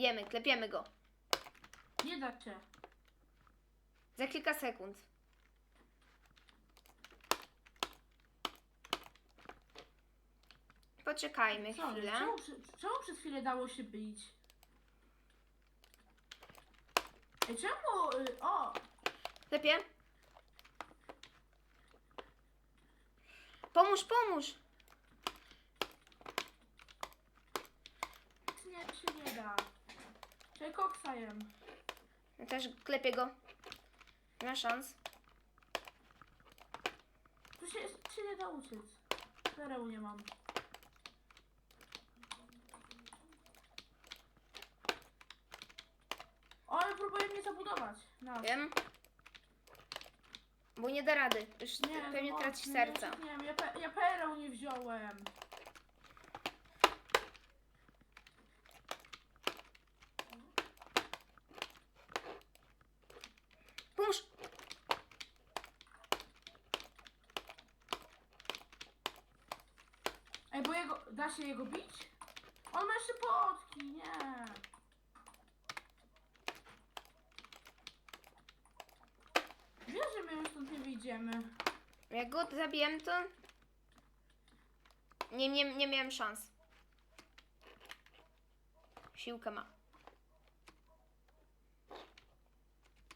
Bijemy, klepiemy go. Nie da się. Za kilka sekund. Poczekajmy Co? chwilę. Czemu, przy- czemu przez chwilę dało się bić? Ej, czemu? y, O! Klepie. Pomóż, pomóż. Nie, się nie da. Czekaj, koksa jem. Ja też klepię go. Nie ma szans. Tu się, się nie da uciec. Pereł nie mam. O, ale próbuje mnie zabudować. No. Wiem. Bo nie da rady. Już Nie, pewnie no, traci nie, serca. Nie, nie, ja, pe, ja pereł nie wziąłem. Pomóż. Ej, bo jego, da się jego bić? On ma jeszcze potki, nie. Wiesz, że my już stąd nie wyjdziemy. Jak go zabiłem, to... Nie, nie, nie miałem szans. Siłkę ma.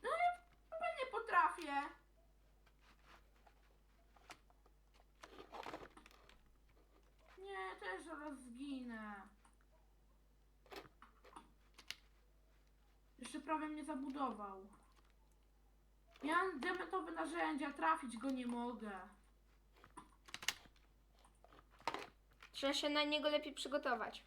No ja chyba nie potrafię. Nie, też zaraz zginę. Jeszcze prawie mnie zabudował. Ja mam diamentowe narzędzia, trafić go nie mogę. Trzeba się na niego lepiej przygotować.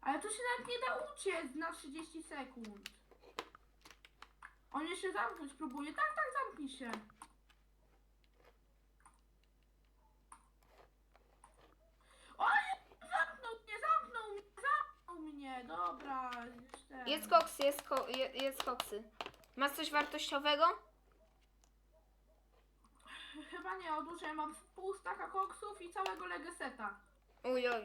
Ale tu się nawet nie da uciec na 30 sekund. On jeszcze zamknąć próbuje. Tak, tak, zamknij się. O nie! Zamknął mnie, zamknął mnie, mnie. Dobra, jeszcze. Jest koksy, jest, ko je, jest koksy. Masz coś wartościowego? Chyba nie, odłożę. Mam pół staka koksów i całego legeseta. Uj, oj.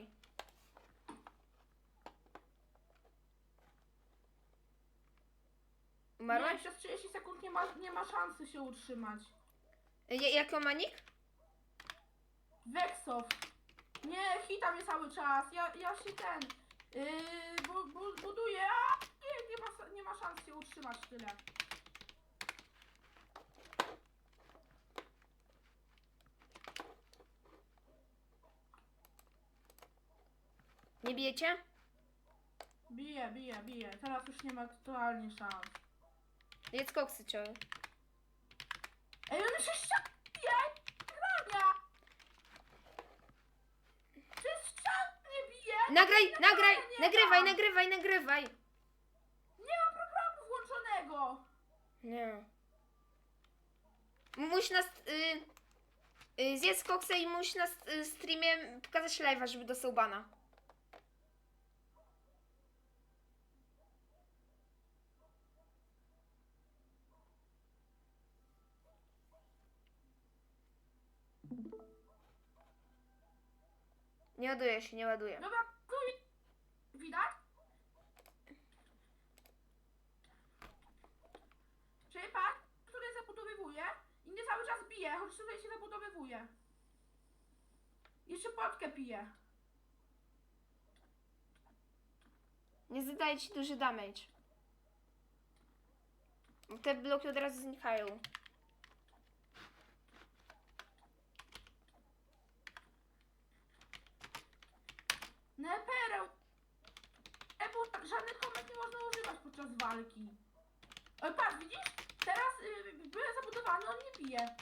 Nie, Umarłeś? przez 30 sekund nie ma, nie ma szansy się utrzymać. Ja, jaki on ma nick? Weksow. Nie, hita mnie cały czas. Ja, ja się ten. Yy, bu, bu, buduję. A, nie, nie, ma, nie ma szans się utrzymać tyle. Nie bijecie? Bije, bije, bije. Teraz już nie ma totalnie szans. Jest koksy, ciągle. Ej, on się ścianie! Grania! Przez ścian nie bije! Nagraj, nagraj, nagrywaj, nagrywaj, nagrywaj. Nie ma programu włączonego! Nie. Musi nas... Y, y, zjedz koksa i musi na y, streamie pokazać live'a, żeby bana. Nie ładuje się, nie ładuje. Dobra, tu widać? Czyli pan, który zabudowywuje i mnie cały czas bije, choć tutaj się zabudowywuje. Jeszcze potkę pije. Nie zadaje ci duży damage. Te bloki od razu znikają. Nepereł! E, bo żadnych komend nie można używać podczas walki. O, patrz, widzisz? Teraz y, byłem zabudowany, on nie bije.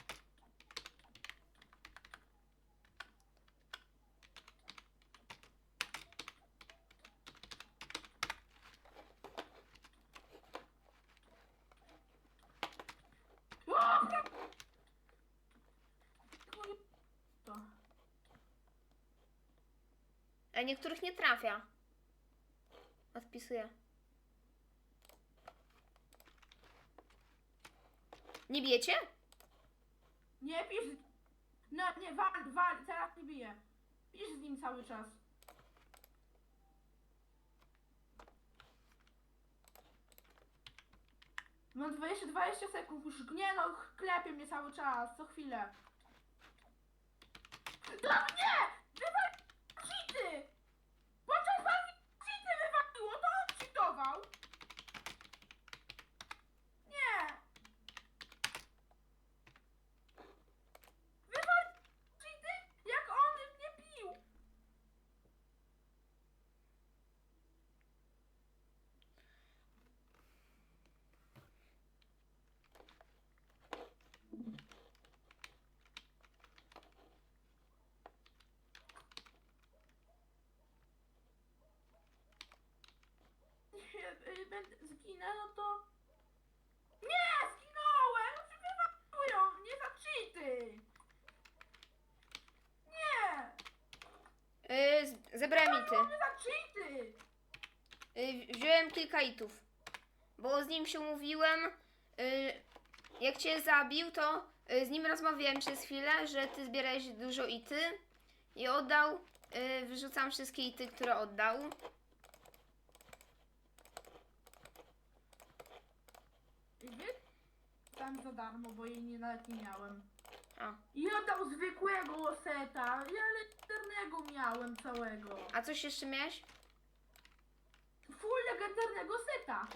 O, pra- To. A niektórych nie trafia. Odpisuję. Nie bijecie? Nie pisz. No nie, wal, wal, teraz nie bije. Idź z nim cały czas. Mam 20, 20 sekund, już nie no, klepie mnie cały czas, co chwilę. To nie! Wywal cheaty! Podczas walki cheaty wywaliło, to on cheatował! Nie! Wywal cheaty, jak on mnie bił! Nie, y, będę, zginę, no to... Nie, zginąłem! No wywaliło mnie za cheaty! Nie! Yy, z- zebrałem ity. Nie za cheaty! Yy, wziąłem kilka itów. Bo z nim się umówiłem. Yy, jak cię zabił, to yy, z nim rozmawiałem przez chwilę, że ty zbierałeś dużo ity. I oddał. Yy, wyrzucam wszystkie ity, które oddał. I wy? Tam za darmo, bo jej nie, nawet nie miałem. A. I oddał zwykłego seta, ja legendarnego miałem całego. A coś jeszcze miałeś? Full legendarnego seta.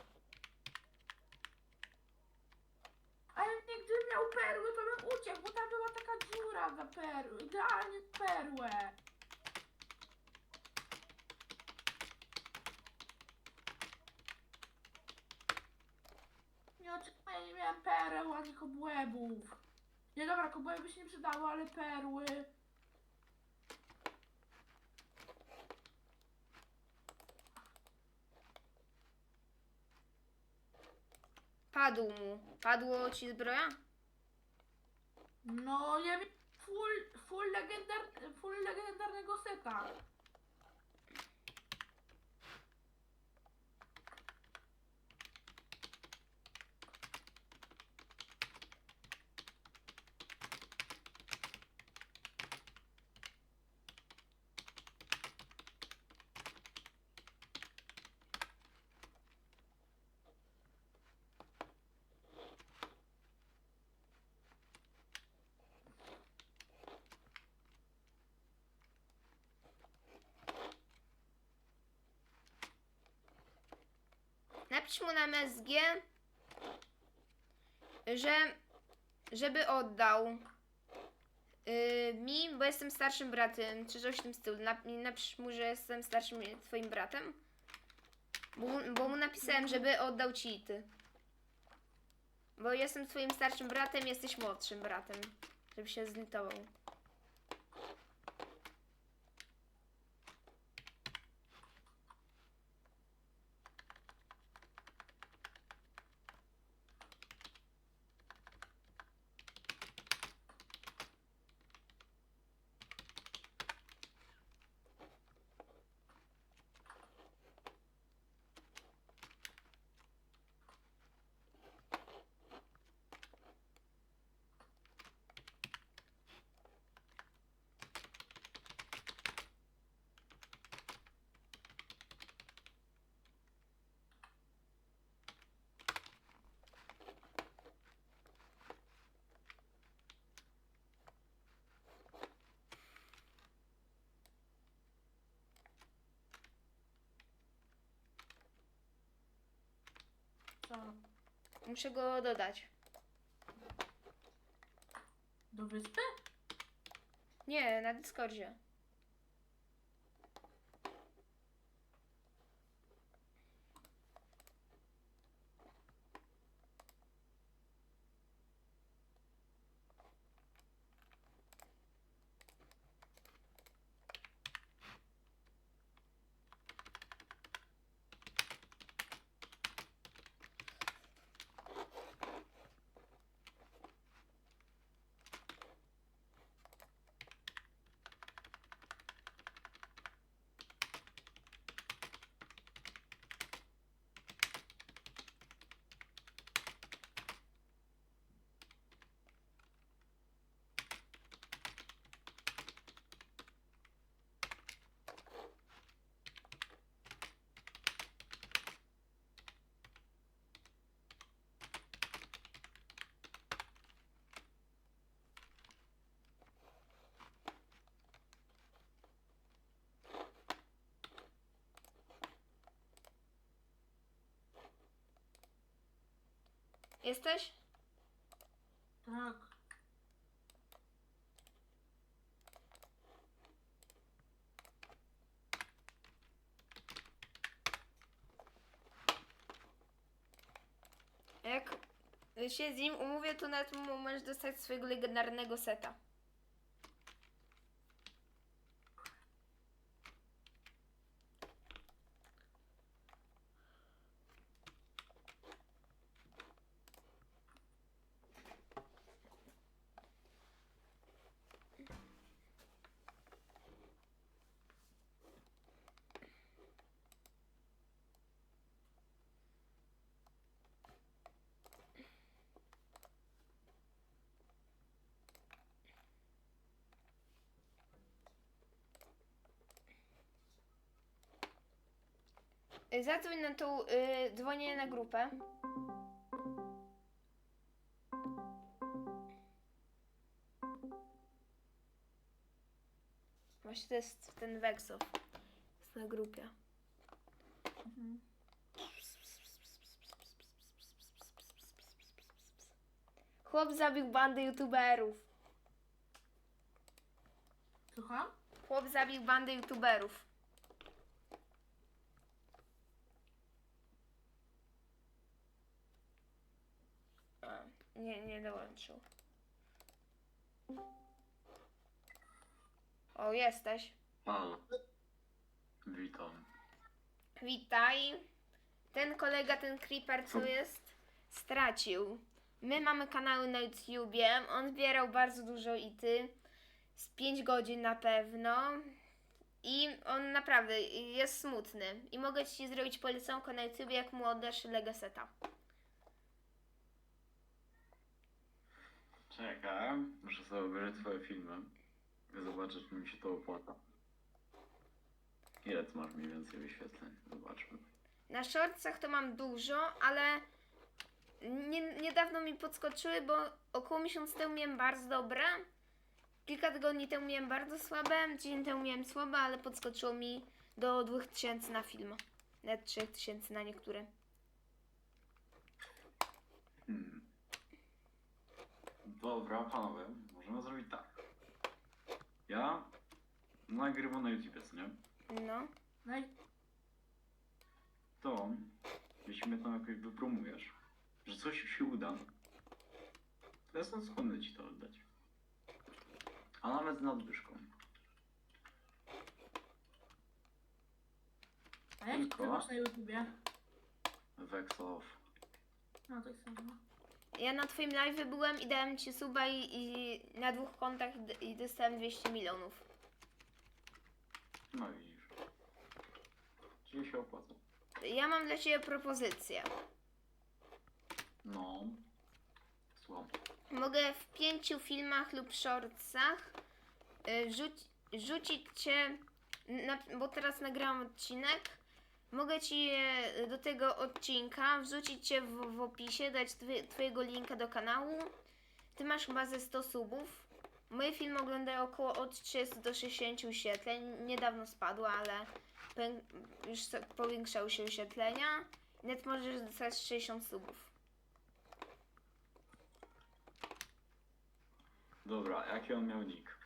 Ale mnie gdybym miał perły, to bym uciekł, bo tam była taka dziura za perły, idealnie perłę. Nie oczekuję, ja nie miałem pereł, ani kobłębów. Nie dobra, kobłęby się nie przydały, ale perły. Padł mu. Padło ci zbroja? No, ja wiem, full, full, legendar, full legendarnego seta. Napisz mu na MSG, że żeby oddał yy, mi, bo jestem starszym bratem, czy coś w tym stylu. Nap, napisz mu, że jestem starszym twoim bratem. Bo, bo mu napisałem, żeby oddał ci ity. Bo jestem twoim starszym bratem, jesteś młodszym bratem. Żeby się zlitował. Co? Muszę go dodać. Do wyspy? Nie, na Discordzie. Jesteś? Tak. Jak się z nim umówię, to nawet możesz dostać swojego legendarnego seta. Zadzwoń na tą, y, dzwonię na grupę. Właśnie to jest ten Wexow. Jest na grupie. Mhm. Chłop zabił bandę youtuberów. Słucham? Chłop zabił bandę youtuberów. A, nie, nie dołączył. O, jesteś. Halo. Witam. Witaj. Ten kolega, ten creeper, co jest, stracił. My mamy kanały na YouTubie. On zbierał bardzo dużo ity. Z 5 godzin na pewno. I on naprawdę jest smutny. I mogę ci zrobić polecankę na YouTubie, jak mu oddasz Legaseta. Czekaj, muszę sobie obejrzeć twoje filmy. i Zobaczyć, czy mi się to opłaca. Ile ty masz mniej więcej wyświetleń? Zobaczmy. Na shortsach to mam dużo, ale nie, niedawno mi podskoczyły, bo około miesiąca temu miałem bardzo dobre. Kilka tygodni temu miałem bardzo słabe, tydzień temu miałem słabe, ale podskoczyło mi do 2000 na film. Nawet 3000 na niektóre. Dobra, panowie, możemy zrobić tak. Ja nagrywam na YouTube, co nie? No. No i To, jeśli mnie tam jakoś wypromujesz, że coś się uda, to jestem skłonny ci to oddać. A nawet z nadwyżką. a jak Tylko? ty masz na YouTubie? Vexoff. No tak samo. Ja na twoim live byłem i dałem ci suba i, i na dwóch kontach d- i dostałem 200 milionów. No widzisz. Czyli się opłaca. Ja mam dla ciebie propozycję. No. Słucham. Mogę w pięciu filmach lub shortsach y, rzuć, rzucić cię, na, bo teraz nagrałam odcinek. Mogę ci e, do tego odcinka wrzucić cię w, w opisie, dać twy, twojego linka do kanału. Ty masz chyba ze 100 subów. Moje filmy oglądają około od 30 do 60 wyświetleń. Niedawno spadło, ale już powiększały się wyświetlenia. Net możesz dostać 60 subów. Dobra, jaki on miał nick?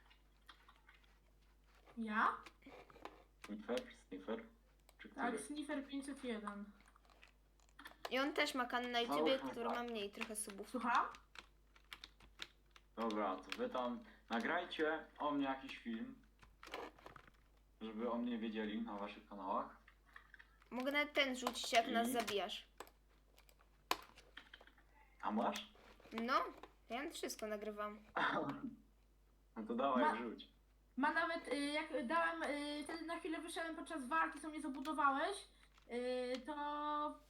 Ja? Sniffer? Sniffer? Czy który? Tak, Sniffer 501. I on też ma kanał na YouTubie, który ma mniej trochę subów. Słucham? Dobra, to wy tam nagrajcie o mnie jakiś film, żeby o mnie wiedzieli na waszych kanałach. Mogę nawet ten rzucić, jak nas zabijasz. A masz? No, ja wszystko nagrywam. No to dawaj, Ma- wrzuć. Ma nawet, y, jak dałem, y, wtedy na chwilę wyszedłem podczas walki, co mnie zabudowałeś, y, to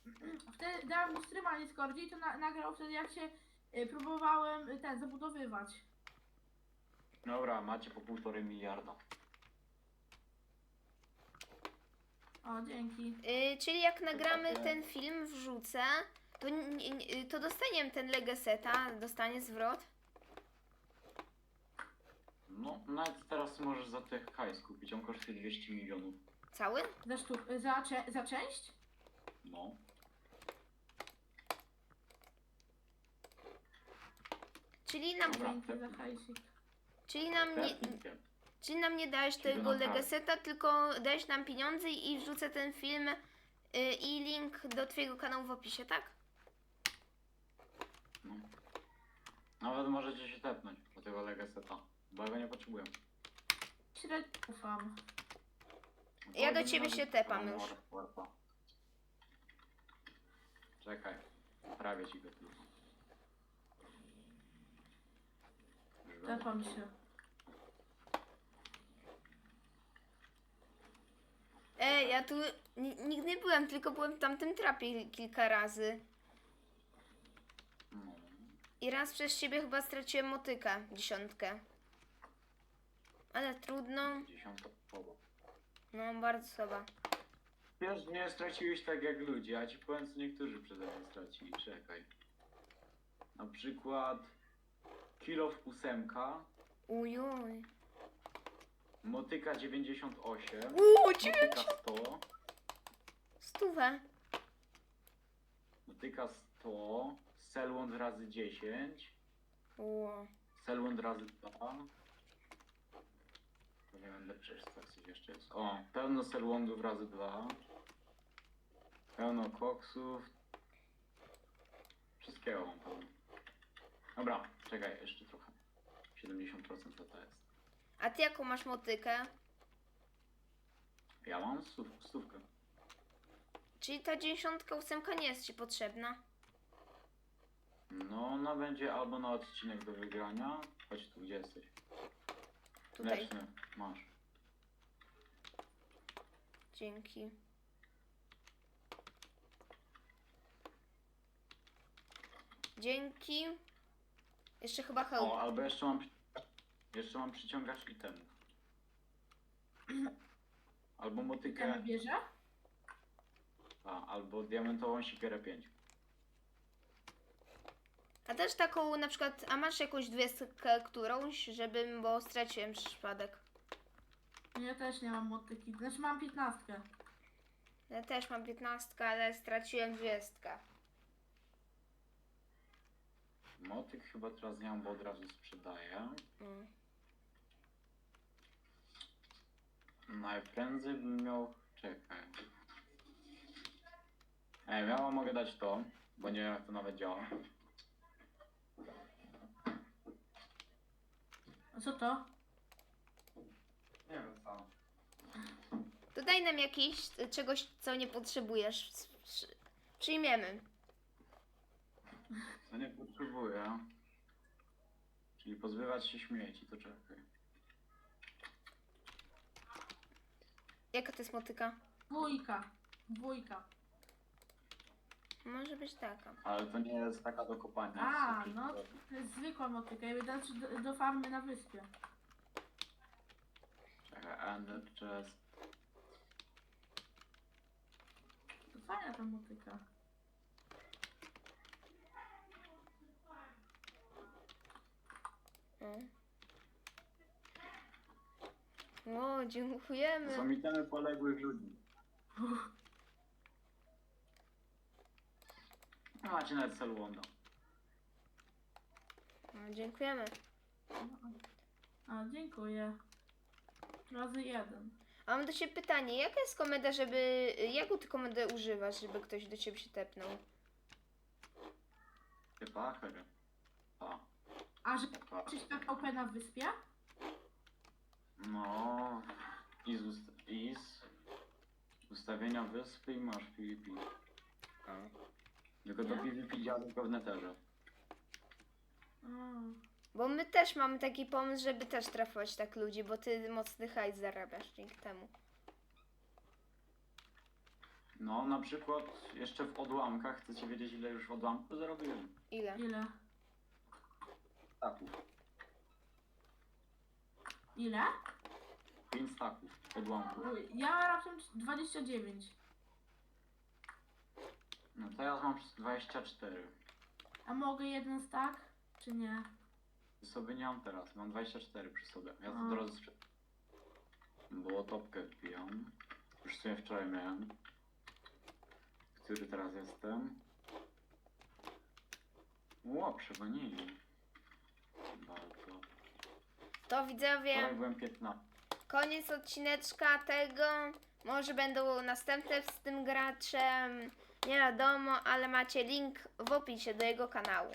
wtedy dałem mu streama na Discordzie i to na, nagrał wtedy jak się y, próbowałem y, ten, zabudowywać. Dobra, macie po półtorej miliarda. O, dzięki. Yy, czyli jak nagramy ten film, wrzucę, to, n- n- to dostaniemy ten Legaseta, dostanie zwrot. No, nawet teraz możesz za tych hajs kupić, on kosztuje 200 milionów. Cały? Za, sztuk, y, za, cze- za część? No. Czyli nam, Dobra. Dzięki za hajsik. czyli nam nie, czyli nam nie dałeś tego kartę. Legaseta, tylko dałeś nam pieniądze i wrzucę ten film y, i link do twojego kanału w opisie, tak? No. Nawet możecie się tepnąć do tego Legaseta, bo ja go nie potrzebuję. Średnio ufam. Ja do ciebie się tepam już. Czekaj, prawie ci go tylko. Tepam się. Ej, ja tu ni- nigdy nie byłem, tylko byłem w tamtym trapie kilka razy. No. I raz przez ciebie chyba straciłem motykę, dziesiątkę. Ale trudno, Dziesiąta połowa. no bardzo słaba. Wiesz, nie straciłeś tak jak ludzie, a ci powiem co niektórzy przeze mnie stracili. Czekaj. Na przykład Kilof 8, Ujuj. Motyka 98, Uuu, cię Motyka 100, stówę. Motyka 100, Selwond razy 10, Uuu. Selwond razy 2. Nie będę przecież tak coś jeszcze jest. O, pełno Selwondów razy 2. Pełno koksów. Wszystkiego mam pełno. Dobra, czekaj, jeszcze trochę. 70% to to jest. A ty jaką masz motykę? Ja mam stów, stówkę. Czyli ta dziewiątka ósemka nie jest ci potrzebna? No, ona będzie albo na odcinek do wygrania. Chodź tu, gdzie jesteś? Tutaj. Leczny, masz. Dzięki. Dzięki. Jeszcze chyba hełm. O, albo jeszcze mam. Jeszcze mam przyciągacz itemów. Albo motykę, bierze? a, albo diamentową sikierę 5. A też taką na przykład, a masz jakąś dwudziestkę którąś, żebym, bo straciłem przypadek. Ja też nie mam motyki. Znaczy mam piętnastkę. Ja też mam 15, ale straciłem dwudziestkę. Motyk chyba teraz nie mam, bo od razu sprzedaję. Mm. Najprędzej bym miał. Czekaj. Ej, miała mogę dać to, bo nie wiem jak to nawet działa. Co to? Nie wiem sam. To daj nam jakiś, y, czegoś, co nie potrzebujesz. Przy- Przyjmiemy. Co nie potrzebuję. Czyli pozbywać się śmieci, to czekaj. Jaka to jest motyka? Dwójka. Dwójka. Może być taka. Ale to nie jest taka do kopania. A, jest taki- no to jest zwykła motyka. Ja znaczy do, do farmy na wyspie. Czekaj, Ender Chest. To fajna ta motyka. Mm. O, dziękujemy. Są itemy poległych ludzi. No macie nawet Selwonda. O, dziękujemy. A, dziękuję. Razy jeden. A mam do Ciebie pytanie, jaka jest komenda, żeby... Jaką Ty komendę używasz, żeby ktoś do Ciebie się tepnął? Chyba, chyba. A, A, że czyś tak OP na wyspie? No. I z, ust- i z ustawienia wyspy i masz PvP. Tylko to Nie? PvP działa tylko w. A. Bo my też mamy taki pomysł, żeby też trafować tak ludzi, bo Ty mocny hajs zarabiasz dzięki temu. No, na przykład jeszcze w odłamkach. Chcecie wiedzieć ile już w odłamku zarobiłem? Ile? Ile? Staków. Ile? 5 staków odłamków. Uj, Ja mam raptem 29. No teraz mam 24. A mogę jeden stack? Czy nie? Przy sobie nie mam teraz, mam 24 przy sobie. Ja to A. teraz sprzedam. Bo topkę wbijam. Już sobie wczoraj miałem. Który teraz jestem? Ło, przegonili. To widzowie, Wczoraj byłem 15. koniec odcineczka tego. Może będą następne z tym graczem. Nie wiadomo, ale macie link w opisie do jego kanału.